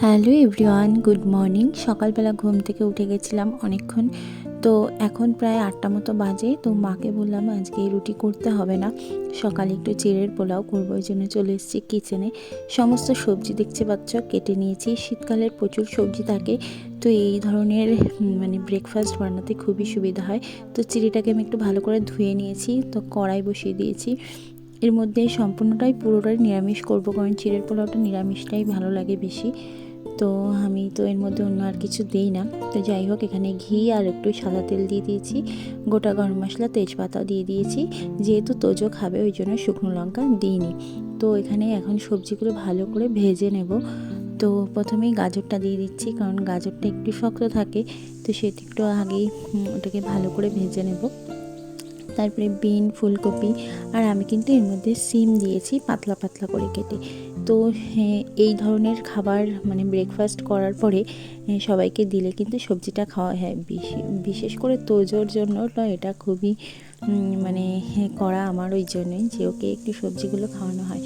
Hello everyone, good morning. সকালবেলা ঘুম থেকে উঠে গেছিলাম অনেকক্ষণ। তো এখন প্রায় আটটা মতো বাজে, তো মাকে বললাম আজকে রুটি করতে হবে না। সকালে একটু চিড়ের পোলাও করব, ওই জন্য চলে এসেছি কিচেনে সমস্ত সবজি দেখতে পাচ্ছ, কেটে নিয়েছি। শীতকালের প্রচুর সবজি থাকে, তো এই ধরনের মানে ব্রেকফাস্ট বানাতে খুবই সুবিধা হয়। তো চিড়িটাকে আমি একটু ভালো করে ধুয়ে নিয়েছি, তো কড়াই বসিয়ে দিয়েছি। এর মধ্যে সম্পূর্ণটাই পুরোটাই নিরামিষ করব, কারণ চিড়ের পোলাওটা নিরামিষটাই ভালো লাগে বেশি। তো আমি তো এর মধ্যে অন্য আর কিছু দিই না। তো যাই হোক, এখানে ঘি আর একটু সাদা তেল দিয়ে দিয়েছি। গোটা গরম মশলা তেজপাতা দিয়ে দিয়েছি। যেহেতু তোজো খাবে, ওই জন্য শুকনো লঙ্কা দিইনি। তো এখানে এখন সবজিগুলো ভালো করে ভেজে নেব। তো প্রথমেই গাজরটা দিয়ে দিচ্ছি, কারণ গাজরটা একটু শক্ত থাকে। তো সেটা একটু আগেই ওটাকে ভালো করে ভেজে নেব। তারপরে বিন, ফুলকপি আর আমি কিন্তু এর মধ্যে সিম দিয়েছি পাতলা পাতলা করে কেটে। তো এই ধরনের খাবার মানে ব্রেকফাস্ট করার পরে সবাইকে দিলে কিন্তু সবজিটা খাওয়া হয়। বিশে- বিশেষ করে তোজোর জন্য এটা খুবই মানে করা আমার ওই জন্যই যে ওকে একটু সবজিগুলো খাওয়ানো হয়।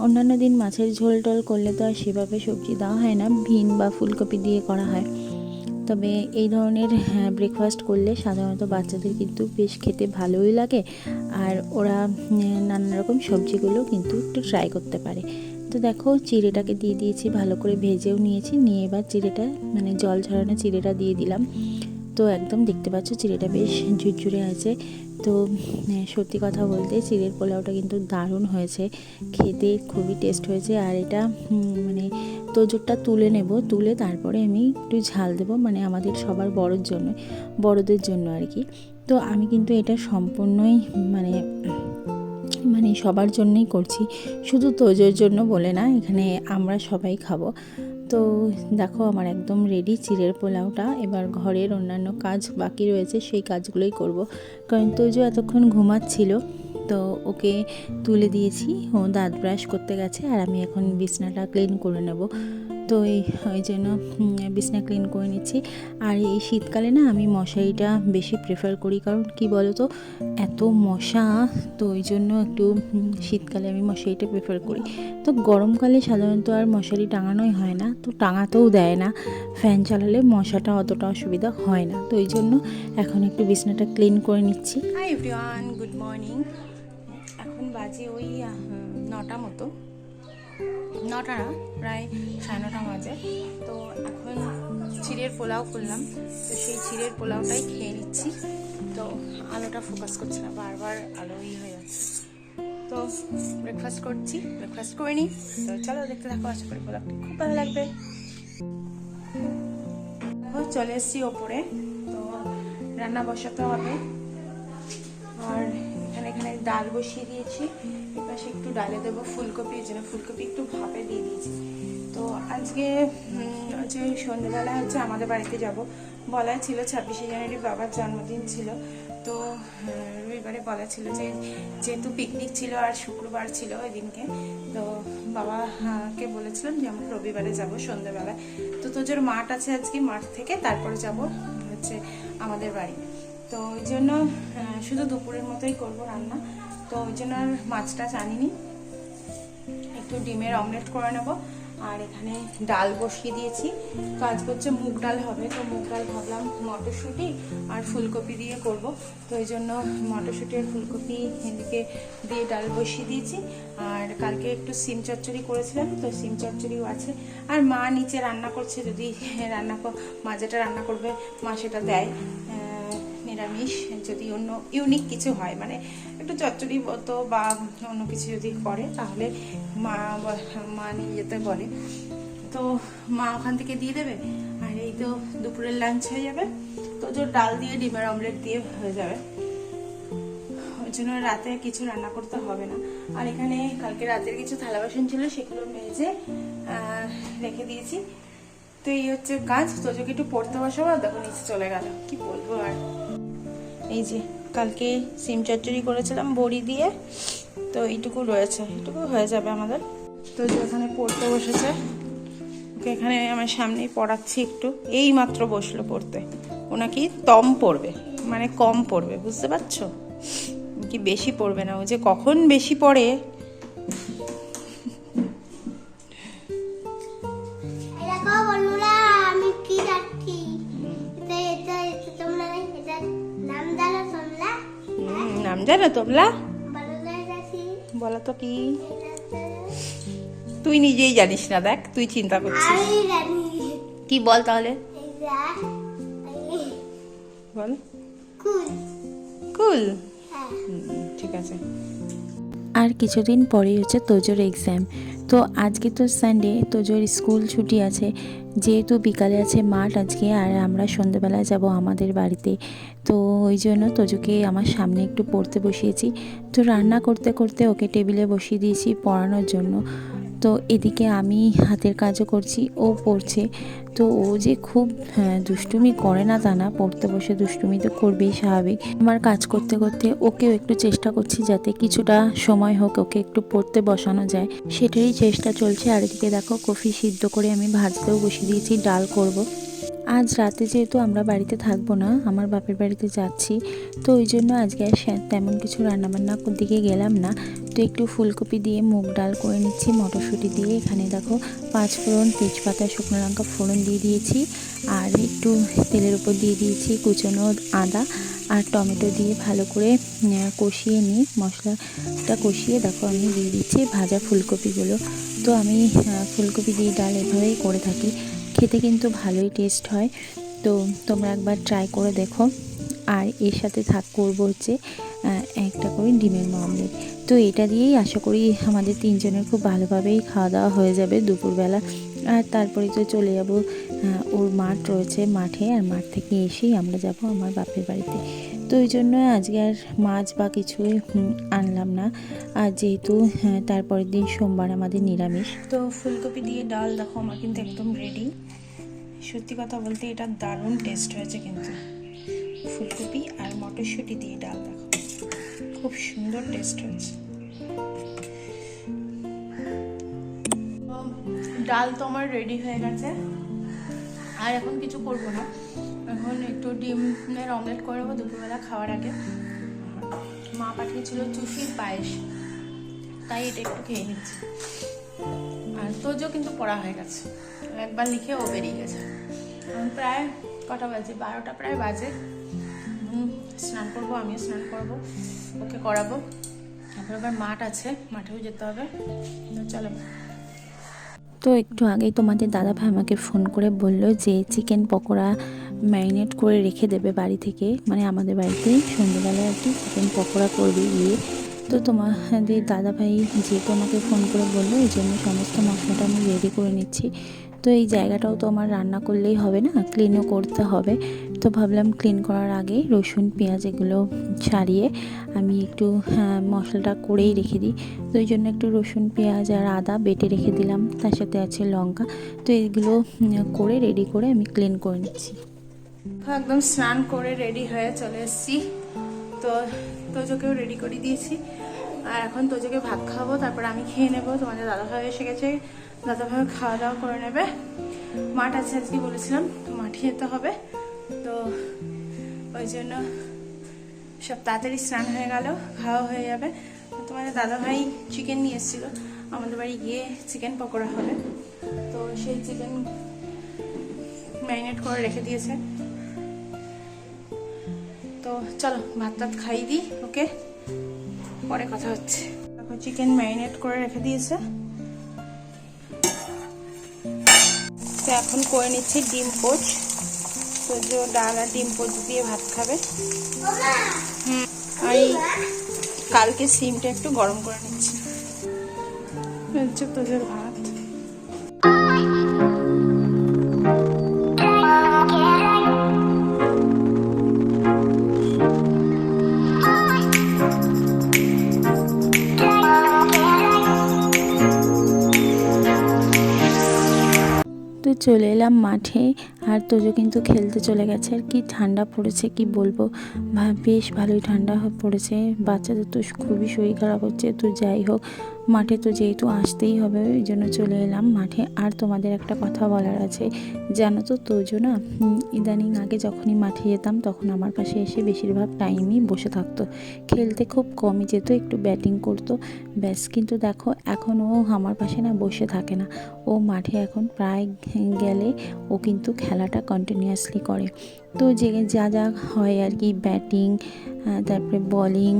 অন্যান্য দিন মাছের ঝোল টোল করলে তো আর সেভাবে সবজি দেওয়া হয় না। ভিন বা ফুলকপি দিয়ে করা হয়। তবে এই ধরনের ব্রেকফাস্ট করলে সাধারণত বাচ্চাদের কিন্তু বেশ খেতে ভালোই লাগে। আর ওরা নানা রকম সবজিগুলো কিন্তু একটু ট্রাই করতে পারে। তো দেখো, চিড়েটাকে দিয়ে দিয়েছি, ভালো করে ভেজেও নিয়েছি। নিয়ে এবার চিড়েটা মানে জল ঝরানো চিড়েটা দিয়ে দিলাম। তো একদম দেখতে পাচ্ছ, চিড়েটা বেশ ঝুরঝুরে আছে। তো সত্যি কথা বলতে চিড়ের পোলাওটা কিন্তু দারুণ হয়েছে। খেতে খুবই টেস্ট হয়েছে আর এটা মানে তোজোরটা তুলে নেব, তুলে তারপরে আমি একটু ঝাল দেবো মানে আমাদের সবার বড়োর জন্য, বড়দের জন্য আর কি। তো আমি কিন্তু এটা সম্পূর্ণই মানে মানে সবার জন্যই করছি। শুধু তোজোর জন্য বলে না, এখানে আমরা সবাই খাব। তো দেখো আমার একদম রেডি চিড়ের পোলাওটা। এবার ঘরের অন্যান্য কাজ বাকি রয়েছে, সেই কাজগুলোই করব। কারণ তোজো এতক্ষণ ঘুমাচ্ছিল, তো ওকে তুলে দিয়েছি। ও দাঁত ব্রাশ করতে গেছে আর আমি এখন বিছনাটা ক্লিন করে নেব। তো এই ওই জন্য বিছনা ক্লিন করে নিচ্ছি। আর এই শীতকালে না আমি মশারিটা বেশি প্রেফার করি, কারণ কি বলো তো এত মশা, তো ওই জন্য একটু শীতকালে আমি মশারিটা প্রেফার করি। তো গরমকালে সাধারণত আর মশারি টাঙানোই হয় না, তো টাঙাতেও দেয় না। ফ্যান চালালে মশাটা অতটা অসুবিধা হয় না, তো ওই জন্য এখন একটু বিছনাটা ক্লিন করে নিচ্ছি। গুড মর্নিং এখন বাজে ওই নটা মতো। নটা না প্রায় সাড়ে নটা বাজে। তো এখন চিড়ের পোলাও করলাম। তো সেই চিড়ের পোলাওটাই খেয়ে নিচ্ছি। তো আলোটা ফোকাস করছে না, বারবার আলো ই হয়ে যাচ্ছে। তো ব্রেকফাস্ট করছি ব্রেকফাস্ট করে নিই। তো চলো দেখতে থাকো, আশা করি পোলাওটি খুব ভালো লাগবে। চলে এসেছি ওপরে। তো রান্না বসাতে হবে। ডাল বসিয়ে দিয়েছি। এর পাশে একটু ডালে দেবো ফুলকপি এই জন্য। ফুলকপি একটু ভাপে দিয়ে দিয়েছি। তো আজকে হচ্ছে সন্ধ্যেবেলা হচ্ছে আমাদের বাড়িতে যাব। বলা ছিল ছাব্বিশে জানুয়ারি বাবার জন্মদিন ছিল। তো রবিবারে বলা ছিল যে, যেহেতু পিকনিক ছিল আর শুক্রবার ছিল ওই দিনকে তো বাবাকে বলেছিলাম যে আমরা রবিবারে যাব সন্ধ্যেবেলায়। তো তোজোর মাঠ আছে আজকে মাঠ থেকে, তারপরে যাব হচ্ছে আমাদের বাড়ি। তো ওই জন্য শুধু দুপুরের মতোই করব রান্না। তো ওই জন্য আর মাছটা জানিনি। একটু ডিমের অমলেট করে নেব। আর এখানে ডাল বসিয়ে দিয়েছি। কাজ করছে মুগ ডাল হবে। তো মুগ ডাল ভাবলাম মটরশুঁটি আর ফুলকপি দিয়ে করব। তো এই জন্য মটরশুঁটি আর ফুলকপি এদিকে দিয়ে ডাল বসিয়ে দিয়েছি। আর কালকে একটু সিম চচ্চড়ি করেছিলাম, তো সিম চচ্চড়িও আছে। আর মা নিচে রান্না করছে, যদি রান্না ক- মা যেটা রান্না করবে, মা সেটা দেয়। নিরামিষ, যদি অন্য ইউনিক কিছু হয় মানে একটু চচ্চড়ি মতো বা অন্য কিছু যদি করে, তাহলে মা মা নিয়ে যেতে বলে। তো মা ওখান থেকে দিয়ে দেবে, আর এই তো দুপুরের লাঞ্চ হয়ে যাবে। তো যে ডাল দিয়ে, ডিমের অমলেট দিয়ে হয়ে যাবে। ওই জন্য রাতে কিছু রান্না করতে হবে না। আর এখানে কালকে রাতের কিছু থালা বাসন ছিল, সেগুলো মেজে রেখে দিয়েছি। তো এই হচ্ছে কাজ তোজোকে একটু পড়তে বসাবো আর দেখো নিচে চলে গেল। কি বলব আর? এই যে কালকে সিম চচ্চড়ি করেছিলাম বড়ি দিয়ে, তো এইটুকু রয়েছে, এইটুকু হয়ে যাবে আমাদের। তো যে ওখানে পড়তে বসেছে, ওকে এখানে আমার সামনেই পড়াচ্ছি একটু। এই মাত্র বসল পড়তে। ও নাকি তম পড়বে মানে কম পড়বে, বুঝতে পারছ? কি বেশি পড়বে না, ও যে কখন বেশি পড়ে জানো তোমরা? বলো তো কি? তুই নিজেই জানিস না দেখ তুই চিন্তা করছিস। কি বল তাহলে? বল। কুল। কুল হ্যাঁ ঠিক আছে। আর কিছুদিন পরেই হচ্ছে তোজোর এক্সাম তো আজকে তো সানডে তো জোর স্কুল ছুটি আছে। যেহেতু বিকালে আছে মাঠ আজকে, আর আমরা সন্ধেবেলায় যাব আমাদের বাড়িতে। তো ওই জন্য তোজোকে আমার সামনে একটু পড়তে বসিয়েছি। তো রান্না করতে করতে ওকে টেবিলে বসিয়ে দিয়েছি পড়ানোর জন্য। তো এদিকে আমি হাতের কাজও করছি ও পড়ছে। তো ও যে খুব হ্যাঁ, দুষ্টুমি করে না তা না পড়তে বসে দুষ্টুমি তো করবেই স্বাভাবিক। আমার কাজ করতে করতে ওকেও একটু চেষ্টা করছি যাতে কিছুটা সময় হোক ওকে একটু পড়তে বসানো যায়। সেটারই চেষ্টা চলছে। আর এদিকে দেখো কফি সিদ্ধ করে আমি ভাজতেও বসিয়ে দিয়েছি ডাল করব। আজ রাতে যেহেতু আমরা বাড়িতে থাকব না আমার বাপের বাড়িতে যাচ্ছি তো ওই জন্য আজকে আর তেমন কিছু রান্নাবান্না দিকে গেলাম না। তো একটু ফুলকপি দিয়ে মুগ ডাল করে নিচ্ছি, মটরশুঁটি দিয়ে। এখানে দেখো পাঁচ ফোড়ন তেজপাতা, শুকনো লঙ্কা ফোড়ন দিয়ে দিয়েছি আর একটু তেলের উপর দিয়ে দিয়েছি কুচনো আদা আর টমেটো দিয়ে ভালো করে কষিয়ে নিই মশলাটা কষিয়ে দেখো আমি দিয়ে দিচ্ছি ভাজা ফুলকপিগুলো। তো আমি ফুলকপি দিয়ে ডাল এভাবেই করে থাকি, খেতে কিন্তু ভালোই টেস্ট হয়। তো তোমরা একবার ট্রাই করে দেখো। আর এর সাথে থাক, করব হচ্ছে একটা করে ডিমের মামলেট তো এটা দিয়েই আশা করি আমাদের তিনজনের খুব ভালোভাবেই খাওয়া দাওয়া হয়ে যাবে দুপুরবেলা। আর তারপরে তো চলে যাব ওর মাঠ রয়েছে মাঠে আর মাঠ থেকে এসেই আমরা যাব আমার বাপের বাড়িতে। তো ওই জন্য আজকে আর মাছ বা কিছুই আনলাম না। আর যেহেতু হ্যাঁ, তারপরের দিন সোমবার আমাদের নিরামিষ। তো ফুলকপি দিয়ে ডাল দেখো আমার কিন্তু একদম রেডি সত্যি কথা বলতে এটা দারুণ টেস্ট হয়েছে কিন্তু। ফুলকপি আর মটরশুঁটি দিয়ে ডাল দেখো। খুব সুন্দর টেস্ট হয়েছে ডাল তো আমার রেডি হয়ে গেছে। আর এখন কিছু করব না। এখন একটু ডিমের অমলেট করে নেব দুপুরবেলা খাওয়ার আগে। মা পাঠিয়েছিল চুষির পায়েস। তাই এটা একটু খেয়ে নিচ্ছি। আর তোজও কিন্তু পড়া হয়ে গেছে। একবার লিখে ও বেরিয়ে গেছে। প্রায় কটা বাজে? বারোটা প্রায় বাজে। স্নান করব, আমিও স্নান করব, ওকে করাবো। তারপর আবার মাঠ আছে, মাঠেও যেতে হবে। চলো। তো একটু আগেই তোমাদের দাদা ভাই আমাকে ফোন করে বলল যে চিকেন পকোড়া ম্যারিনেট করে রেখে দেবে বাড়ি থেকে। মানে আমাদের বাড়িতে সন্ধ্যেবেলায় আর কি চিকেন পকোড়া করবে গিয়ে। তো তোমাদের দাদা ভাই যেহেতু আমাকে ফোন করে বলল, এই জন্য সমস্ত মশলাটা আমি রেডি করে নিচ্ছি। তো এই জায়গাটাও তো আমার রান্না করলেই হবে না ক্লিনও করতে হবে। তো ভাবলাম ক্লিন করার আগে রসুন পেঁয়াজ এগুলো ছাড়িয়ে আমি একটু হ্যাঁ, মশলাটা করেই রেখে দিই। তো এই জন্য একটু রসুন পেঁয়াজ আর আদা বেটে রেখে দিলাম তার সাথে আছে লঙ্কা। তো এইগুলো করে রেডি করে আমি ক্লিন করে নিচ্ছি। একদম স্নান করে রেডি হয়ে চলে এসেছি। তো তোজোকেও রেডি করে দিয়েছি। আর এখন তোজোকে ভাত খাব তারপর আমি খেয়ে নেব। তোমাদের দাদা দাদাভাই এসে গেছে। দাদাভাই খাওয়া দাওয়া করে নেবে। মাঠ আছে আজকে বলেছিলাম, তো মাঠে যেতে হবে। তো ওই জন্য সব তাড়াতাড়ি স্নান হয়ে গেল, খাওয়া হয়ে যাবে। তোমাদের দাদাভাই চিকেন নিয়ে এসেছিল। আমাদের বাড়ি গিয়ে চিকেন পকোড়া হবে। তো সেই চিকেন ম্যারিনেট করে রেখে দিয়েছে। তো চলো ভাত টাত খাই দিই, ওকে? পরে কথা হচ্ছে। চিকেন ম্যারিনেট করে রেখে দিয়েছে। তো এখন করে নিচ্ছি ডিম পোচ। তো যে ডাল আর ডিম পোচ দিয়ে ভাত খাবে। হুম আর কালকে সিমটা একটু গরম করে নিচ্ছি। হচ্ছে তোদের ভাত। তো চলে এলাম মাঠে। আর তোজো কিন্তু খেলতে চলে গেছে। আর কি ঠান্ডা পড়েছে, কি বলব? বেশ ভালোই ঠান্ডা পড়েছে। বাচ্চাদের তো খুবই শরীর খারাপ হচ্ছে। তো যাই হোক মাঠে তো যেহেতু আসতেই হবে, ওই জন্য চলে এলাম মাঠে। আর তোমাদের একটা কথা বলার আছে, জানো তো তোজো না ইদানিং আগে যখনই মাঠে যেতাম, তখন আমার পাশে এসে বেশিরভাগ টাইমই বসে থাকতো। খেলতে খুব কমই যেত, একটু ব্যাটিং করতো। ব্যাস, কিন্তু দেখো, এখন ও আমার পাশে না বসে থাকে না। ও মাঠে এখন প্রায় গেলে ও কিন্তু খেলাটা কন্টিনিউয়াসলি করে। তো যে, যা যা হয় আর কি, ব্যাটিং তারপরে বলিং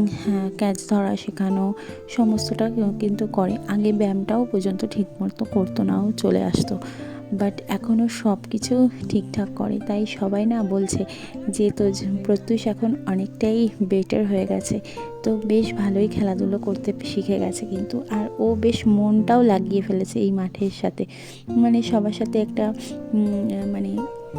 ক্যাচ ধরা শেখানো, সমস্তটা কিন্তু করে। আগে ব্যায়ামটাও পর্যন্ত ঠিকমতো করতো নাও চলে আসতো। বাট এখনও সব কিছু ঠিকঠাক করে। তাই সবাই না বলছে যে তো প্রত্যুষ এখন অনেকটাই বেটার হয়ে গেছে। তো বেশ ভালোই খেলাধুলো করতে শিখে গেছে কিন্তু। আর ও বেশ মনটাও লাগিয়ে ফেলেছে এই মাঠের সাথে। মানে সবার সাথে একটা মানে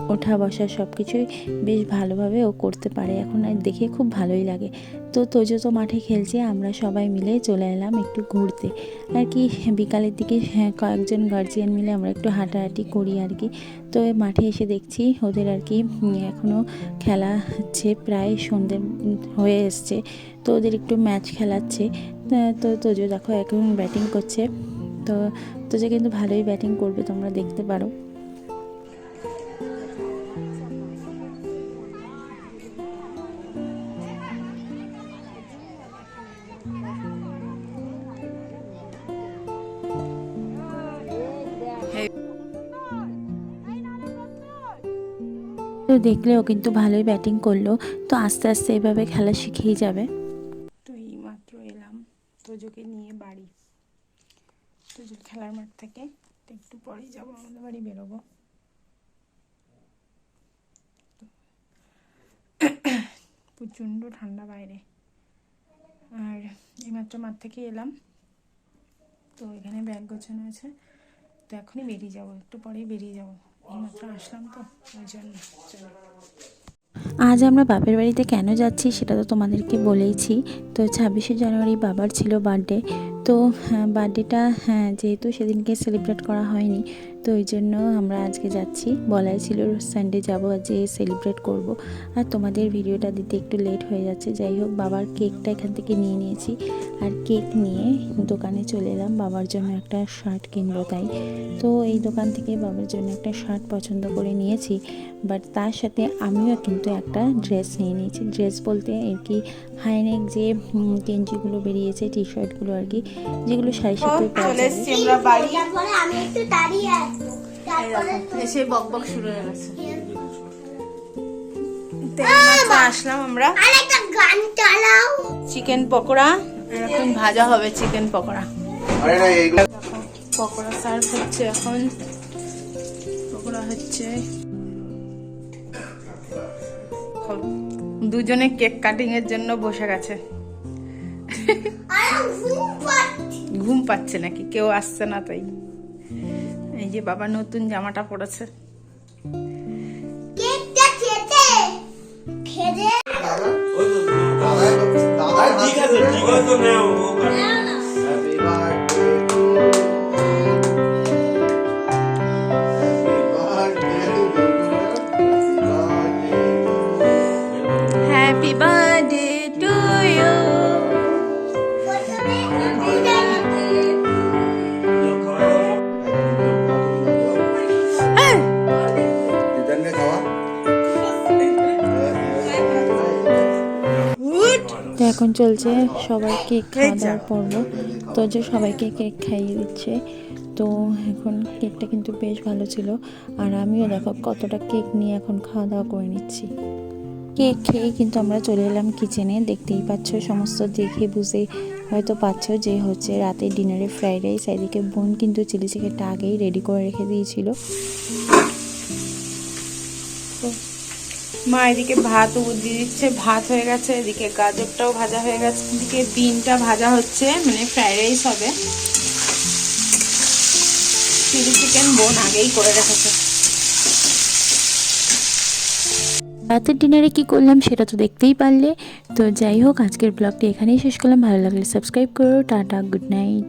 ওঠা বসা সব কিছুই বেশ ভালোভাবে ও করতে পারে। এখন আর দেখে খুব ভালোই লাগে। তো তোজো তো মাঠে খেলছে আমরা সবাই মিলে চলে এলাম একটু ঘুরতে। আর কি বিকালের দিকে হ্যাঁ, কয়েকজন গার্জিয়ান মিলে আমরা একটু হাঁটাহাঁটি করি আর কি। তো মাঠে এসে দেখছি ওদের আর কি এখনও খেলা হচ্ছে প্রায় সন্ধে হয়ে এসছে। তো ওদের একটু ম্যাচ খেলাচ্ছে। তো তোজো দেখো এখন ব্যাটিং করছে। তো তোজো কিন্তু ভালোই ব্যাটিং করবে তোমরা দেখতে পারো। তো দেখলে ও কিন্তু ভালোই ব্যাটিং করল। তো আস্তে আস্তে এভাবে খেলা শিখেই যাবে। তো এই মাত্র এলাম। তোজোকে নিয়ে বাড়ি। তোজোর খেলার মাঠ থেকে একটু পরেই যাব, আমাদের বাড়ি বেরোবো। প্রচণ্ড ঠান্ডা বাইরে। আর এইমাত্র মাঠ থেকে এলাম। তো এখানে ব্যাগ গোছানো আছে। তো এখনই বেরিয়ে যাব, একটু পরেই বেরিয়ে যাব। আজ আমরা বাপের বাড়িতে কেন যাচ্ছি সেটা তো তোমাদেরকে বলেইছি। তো ছাব্বিশে জানুয়ারি বাবার ছিল বার্থডে তো বার্থডেটা হ্যাঁ যেহেতু সেদিনকে সেলিব্রেট করা হয়নি তো ওই জন্য আমরা আজকে যাচ্ছি। বলাই ছিল সানডে যাব যে সেলিব্রেট করব। আর তোমাদের ভিডিওটা দিতে একটু লেট হয়ে যাচ্ছে। যাই হোক বাবার কেকটা এখান থেকে নিয়ে নিয়েছি। আর কেক নিয়ে দোকানে চলে এলাম। বাবার জন্য একটা শার্ট কিনবো তাই। তো এই দোকান থেকে বাবার জন্য একটা শার্ট পছন্দ করে নিয়েছি। বাট তার সাথে আমিও কিন্তু একটা ড্রেস নিয়ে নিয়েছি। ড্রেস বলতে আর কি হাইনেক যে গেঞ্জিগুলো বেরিয়েছে টি শার্টগুলো আর কি যেগুলো সাড়ে সাথে চলে এসছি আমরা বাড়ি। আমি একটু দাঁড়িয়ে এসে বক বক শুরু হয়ে গেছে। আসলাম আমরা। চিকেন পকোড়া আর এখন ভাজা হবে চিকেন পকোড়া। আরে না এইগুলো পকোড়া সার্ভ হচ্ছে এখন। পকোড়া হচ্ছে। দুজনে কেক কাটিং এর জন্য বসে গেছে। আর ঘুম পাচ্ছে। ঘুম পাচ্ছে নাকি? কেউ আসছে না তাই। এই যে বাবা নতুন জামাটা পড়েছে কেকটা খেতে। খেতে। তো এখন চলছে সবাই কেক খাওয়া দাওয়ার পর্ব। তো যে সবাইকে কেক খাইয়ে দিচ্ছে। তো এখন কেকটা কিন্তু বেশ ভালো ছিল। আর আমিও দেখো কতটা কেক নিয়ে এখন খাওয়া দাওয়া করে নিচ্ছি। কেক খেয়ে কিন্তু আমরা চলে এলাম কিচেনে দেখতেই পাচ্ছ সমস্ত দেখে বুঝে হয়তো পাচ্ছ যে হচ্ছে রাতে ডিনারে ফ্রাইড রাইস এদিকে বোন কিন্তু চিলি চিকেনটা আগেই রেডি করে রেখে দিয়েছিল। মা এদিকে ভাত দিয়ে দিচ্ছে, ভাত হয়ে গেছে, এদিকে গাজরটাও ভাজা হয়ে গেছে, এদিকে বিনটা ভাজা হচ্ছে মানে ফ্রাইড রাইস হবে। চিলি চিকেন বোন আগেই করে রেখেছে। রাতের ডিনারে কি করলাম সেটা তো দেখতেই পারলে। তো যাই হোক, আজকের ব্লগটি এখানেই শেষ করলাম। ভালো লাগলে সাবস্ক্রাইব করো। Tata, good night.